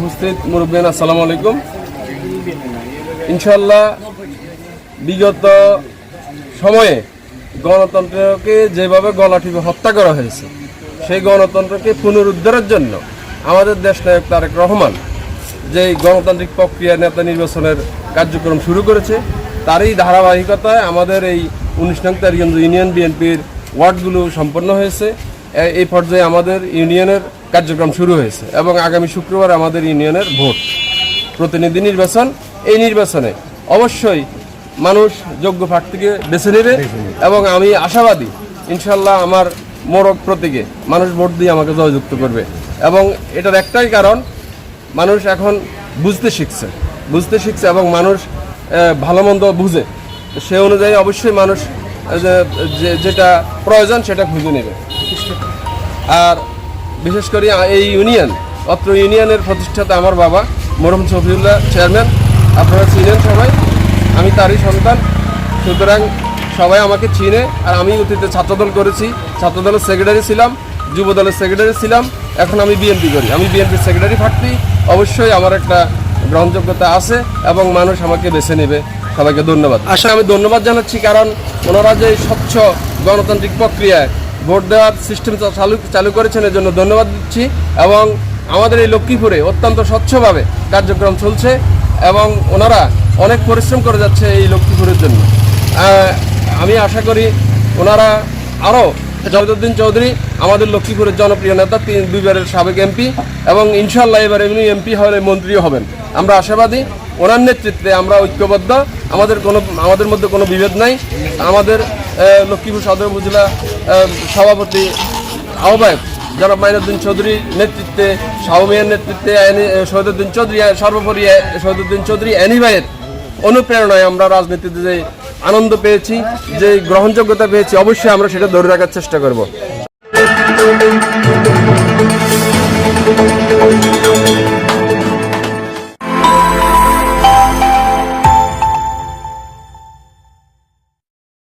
উপস্থিত মুরব্বিয়ান আসসালামু আলাইকুম। ইনশাল্লাহ বিগত সময়ে গণতন্ত্রকে যেভাবে গলা টিপে হত্যা করা হয়েছে, সেই গণতন্ত্রকে পুনরুদ্ধারের জন্য আমাদের দেশ নায়ক তারেক রহমান যে গণতান্ত্রিক প্রক্রিয়া নেতা নির্বাচনের কার্যক্রম শুরু করেছে, তারই ধারাবাহিকতায় আমাদের এই উনিশ নং তারিখগঞ্জ ইউনিয়ন বিএনপির ওয়ার্ডগুলো সম্পন্ন হয়েছে। এই পর্যায়ে আমাদের ইউনিয়নের কার্যক্রম শুরু হয়েছে এবং আগামী শুক্রবার আমাদের ইউনিয়নের ভোট। প্রতিনিধি নির্বাচন এই নির্বাচনে অবশ্যই মানুষ যোগ্য প্রার্থীকে বেছে নেবে এবং আমি আশাবাদী ইনশাল্লাহ আমার মোরক প্রতীকে মানুষ ভোট দিয়ে আমাকে জয়যুক্ত করবে। এবং এটার একটাই কারণ মানুষ এখন বুঝতে শিখছে বুঝতে শিখছে এবং মানুষ ভালো মন্দ বুঝে। সে অনুযায়ী অবশ্যই মানুষ যেটা প্রয়োজন সেটা খুঁজে নেবে। আর বিশেষ করে এই ইউনিয়ন, অত্র ইউনিয়নের প্রতিষ্ঠাতা আমার বাবা মরম শফিউল্লাহ চেয়ারম্যান। আপনারা চিনেন সবাই, আমি তারই সন্তান। সুতরাং সবাই আমাকে চিনে, আর আমি অতীতে ছাত্রদল করেছি, ছাত্রদলের সেক্রেটারি ছিলাম যুব দলের সেক্রেটারি ছিলাম, এখন আমি বিএনপি করি। আমি বিএনপির সেক্রেটারি প্রার্থী অবশ্যই আমার একটা গ্রহণযোগ্যতা আছে, এবং মানুষ আমাকে বেছে নেবে। সবাইকে ধন্যবাদ। আসলে আমি ধন্যবাদ জানাচ্ছি, কারণ ওনারা যে স্বচ্ছ গণতান্ত্রিক প্রক্রিয়ায় ভোট দেওয়ার সিস্টেম চালু চালু করেছেন এর জন্য ধন্যবাদ দিচ্ছি। এবং আমাদের এই লক্ষ্মীপুরে অত্যন্ত স্বচ্ছভাবে কার্যক্রম চলছে এবং ওনারা অনেক পরিশ্রম করে যাচ্ছে এই লক্ষ্মীপুরের জন্য। আমি আশা করি ওনারা আরও জয়দুদ্দিন চৌধুরী, আমাদের লক্ষ্মীপুরের জনপ্রিয় নেতা, তিন দুইবারের সাবেক এমপি, এবং ইনশাল্লাহ এবার এমনি এমপি হলে মন্ত্রীও হবেন। আমরা আশাবাদী, ওনার নেতৃত্বে আমরা ঐক্যবদ্ধ, আমাদের কোনো, আমাদের মধ্যে কোনো বিভেদ নাই। আমাদের লক্ষ্মীপুর সদর উপজেলা সভাপতি আহ্বায়ক জনাব মাইনুদ্দিন চৌধুরীর নেতৃত্বে শাহমিয়ার নেতৃত্বে শহীদুদ্দিন চৌধুরী সর্বোপরি শহীদুদ্দিন চৌধুরী অ্যানি ভাইয়ের অনুপ্রেরণায় আমরা রাজনীতিতে যে আনন্দ পেয়েছি, যে গ্রহণযোগ্যতা পেয়েছি, অবশ্যই আমরা সেটা ধরে রাখার চেষ্টা করব।